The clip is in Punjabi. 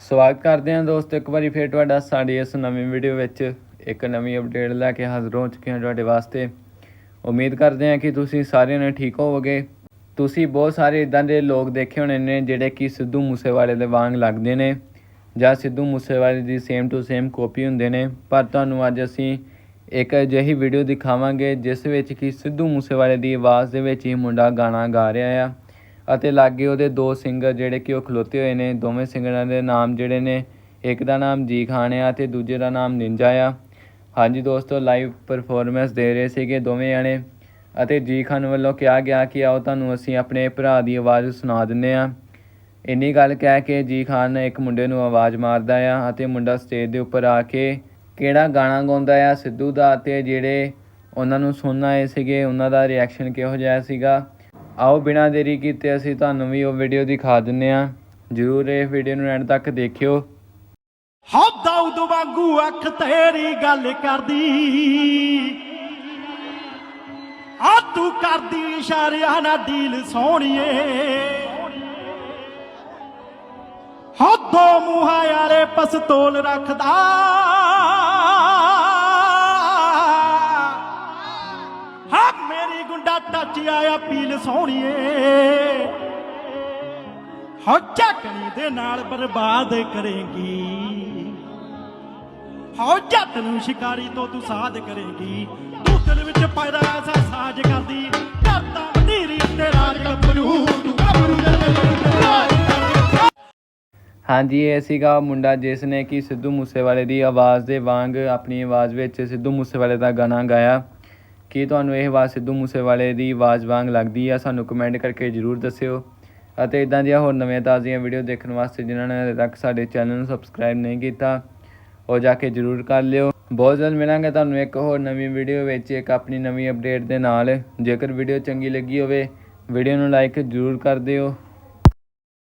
ਸਵਾਗਤ ਕਰਦੇ ਹਾਂ ਦੋਸਤੋ, ਇੱਕ ਵਾਰੀ ਫੇਰ ਤੁਹਾਡਾ ਸਾਡੀ ਇਸ ਨਵੀਂ ਵੀਡੀਓ ਵਿੱਚ ਇੱਕ ਨਵੀਂ ਅਪਡੇਟ ਲੈ ਕੇ ਹਾਜ਼ਰ ਹੋ ਚੁੱਕੇ ਹਾਂ ਤੁਹਾਡੇ ਵਾਸਤੇ। ਉਮੀਦ ਕਰਦੇ ਹਾਂ ਕਿ ਤੁਸੀਂ ਸਾਰਿਆਂ ਨੇ ਠੀਕ ਹੋਵੋਗੇ। ਤੁਸੀਂ ਬਹੁਤ ਸਾਰੇ ਇਦਾਂ ਦੇ ਲੋਕ ਦੇਖੇ ਹੋਣੇ ਨੇ ਜਿਹੜੇ ਕਿ ਸਿੱਧੂ ਮੂਸੇਵਾਲੇ ਦੇ ਵਾਂਗ ਲੱਗਦੇ ਨੇ ਜਾਂ ਸਿੱਧੂ ਮੂਸੇਵਾਲੇ ਦੀ ਸੇਮ ਟੂ ਸੇਮ ਕਾਪੀ ਹੁੰਦੇ ਨੇ। ਪਰ ਤੁਹਾਨੂੰ ਅੱਜ ਅਸੀਂ ਇੱਕ ਅਜਿਹੀ ਵੀਡੀਓ ਦਿਖਾਵਾਂਗੇ ਜਿਸ ਵਿੱਚ ਕਿ ਸਿੱਧੂ ਮੂਸੇਵਾਲੇ ਦੀ ਆਵਾਜ਼ ਦੇ ਵਿੱਚ ਹੀ ਮੁੰਡਾ ਗਾਣਾ ਗਾ ਰਿਹਾ ਆ। ਅਤੇ ਲਾਗੇ ਉਹਦੇ ਦੋ ਸਿੰਗਰ ਜਿਹੜੇ ਕਿ ਉਹ ਖਲੋਤੇ ਹੋਏ ਨੇ। ਦੋਵੇਂ ਸਿੰਗਰਾਂ ਦੇ ਨਾਮ ਜਿਹੜੇ ਨੇ, ਇੱਕ ਦਾ ਨਾਮ ਜੀ ਖਾਨ ਆ ਤੇ ਦੂਜੇ ਦਾ ਨਾਮ ਨਿੰਜਾ ਆ। ਹਾਂਜੀ ਦੋਸਤੋ ਲਾਈਵ ਪਰਫਾਰਮੈਂਸ ਦੇ ਰਹੇ ਸੀਗੇ ਦੋਵੇਂ ਜਣੇ ਅਤੇ ਜੀ ਖਾਨ ਵੱਲੋਂ ਕਿਹਾ ਗਿਆ ਕਿ ਆਓ ਤੁਹਾਨੂੰ ਅਸੀਂ ਆਪਣੇ ਭਰਾ ਦੀ ਆਵਾਜ਼ ਸੁਣਾ ਦਿੰਨੇ ਆ ਇੰਨੀ ਗੱਲ ਕਹਿ ਕੇ ਜੀ ਖਾਨ ਨੇ ਇੱਕ ਮੁੰਡੇ ਨੂੰ ਆਵਾਜ਼ ਮਾਰਦਾ ਆ ਅਤੇ ਮੁੰਡਾ ਸਟੇਜ ਦੇ ਉੱਪਰ ਆ ਕੇ ਕਿਹੜਾ ਗਾਣਾ ਗਾਉਂਦਾ ਆ, ਸਿੱਧੂ ਦਾ ਅਤੇ ਜਿਹੜੇ ਉਹਨਾਂ ਨੂੰ ਸੁਣਨ ਆਏ ਸੀਗੇ, ਉਹਨਾਂ ਦਾ ਰਿਐਕਸ਼ਨ ਕਿਹੋ ਜਿਹਾ ਸੀਗਾ। ਆਓ ਬਿਨਾਂ ਦੇਰੀ ਕੀਤੇ ਅਸੀਂ ਤੁਹਾਨੂੰ ਵੀ ਉਹ ਵੀਡੀਓ ਦਿਖਾ ਦਿੰਨੇ ਆ। ਜਰੂਰ ਇਹ ਵੀਡੀਓ ਨੂੰ ਐਂਡ ਤੱਕ ਦੇਖਿਓ। ਹੋ ਦਾਊਦ ਵਾਂਗੂ ਅੱਖ ਤੇਰੀ ਗੱਲ ਕਰਦੀ। ਆ, ਤੂੰ ਕਰਦੀ ਇਸ਼ਾਰਿਆਂ ਨਾਲ ਡੀਲ ਸੋਹਣੀਏ। ਹੋ ਦੋ ਮੂੰਹਾਂ ਯਾਰੇ ਪਸਤੋਲ ਰੱਖਦਾ। ਹਾਂ ਗੁੰਡਾ ਟੱਚ ਆਇਆ ਪੀਲ ਸੋਹਣੀਏ। ਹੋ ਝਕਣੀ ਦੇ ਨਾਲ ਬਰਬਾਦ ਕਰੇਗੀ। ਹੋ ਜੱਟ ਨੂੰ ਸ਼ਿਕਾਰੀ ਤੋਂ ਤੂੰ ਸਾਧ ਕਰੇਗੀ। ਤੂੰ ਦਿਲ ਵਿੱਚ ਪੈਦਾ ਐਸਾ ਸਾਜ ਕਰਦੀ ਕਰਦਾ ਧੀਰੀ ਤੇ ਰਾਜ ਗੱਭਰੂ। ਤੂੰ ਗੱਭਰੂ ਦੇ ਰਾਜ ਹਾਂਜੀ, ਇਹ ਸੀਗਾ ਮੁੰਡਾ ਜਿਸ ਨੇ ਕਿ ਸਿੱਧੂ ਮੂਸੇਵਾਲੇ ਦੀ ਆਵਾਜ਼ ਦੇ ਵਾਂਗ ਆਪਣੀ ਆਵਾਜ਼ ਵਿੱਚ ਸਿੱਧੂ ਮੂਸੇਵਾਲੇ ਦਾ ਗਾਣਾ ਗਾਇਆ। ਕੀ ਤੁਹਾਨੂੰ ਇਹ ਆਵਾਜ਼ ਸਿੱਧੂ ਮੂਸੇਵਾਲੇ ਦੀ ਆਵਾਜ਼ ਵਾਂਗ ਲੱਗਦੀ ਆ? ਸਾਨੂੰ ਕਮੈਂਟ ਕਰਕੇ ਜਰੂਰ ਦੱਸਿਓ। ਅਤੇ ਇਦਾਂ ਦੀਆਂ ਹੋਰ ਨਵੀਆਂ ਤਾਜ਼ੀਆਂ ਵੀਡੀਓ ਦੇਖਣ ਵਾਸਤੇ ਜਿਨ੍ਹਾਂ ਨੇ ਹਜੇ ਤੱਕ ਸਾਡੇ ਚੈਨਲ ਨੂੰ ਸਬਸਕ੍ਰਾਈਬ ਨਹੀਂ ਕੀਤਾ, ਉਹ ਜਾ ਕੇ ਜਰੂਰ ਕਰ ਲਿਓ। ਬਹੁਤ ਜਲਦ ਮਿਲਾਂਗੇ ਤੁਹਾਨੂੰ ਇੱਕ ਹੋਰ ਨਵੀਂ ਵੀਡੀਓ ਵਿੱਚ, ਇੱਕ ਆਪਣੀ ਨਵੀਂ ਅਪਡੇਟ ਦੇ ਨਾਲ। ਜੇਕਰ ਵੀਡੀਓ ਚੰਗੀ ਲੱਗੀ ਹੋਵੇ ਵੀਡੀਓ ਨੂੰ ਲਾਈਕ ਜਰੂਰ ਕਰ ਦਿਓ।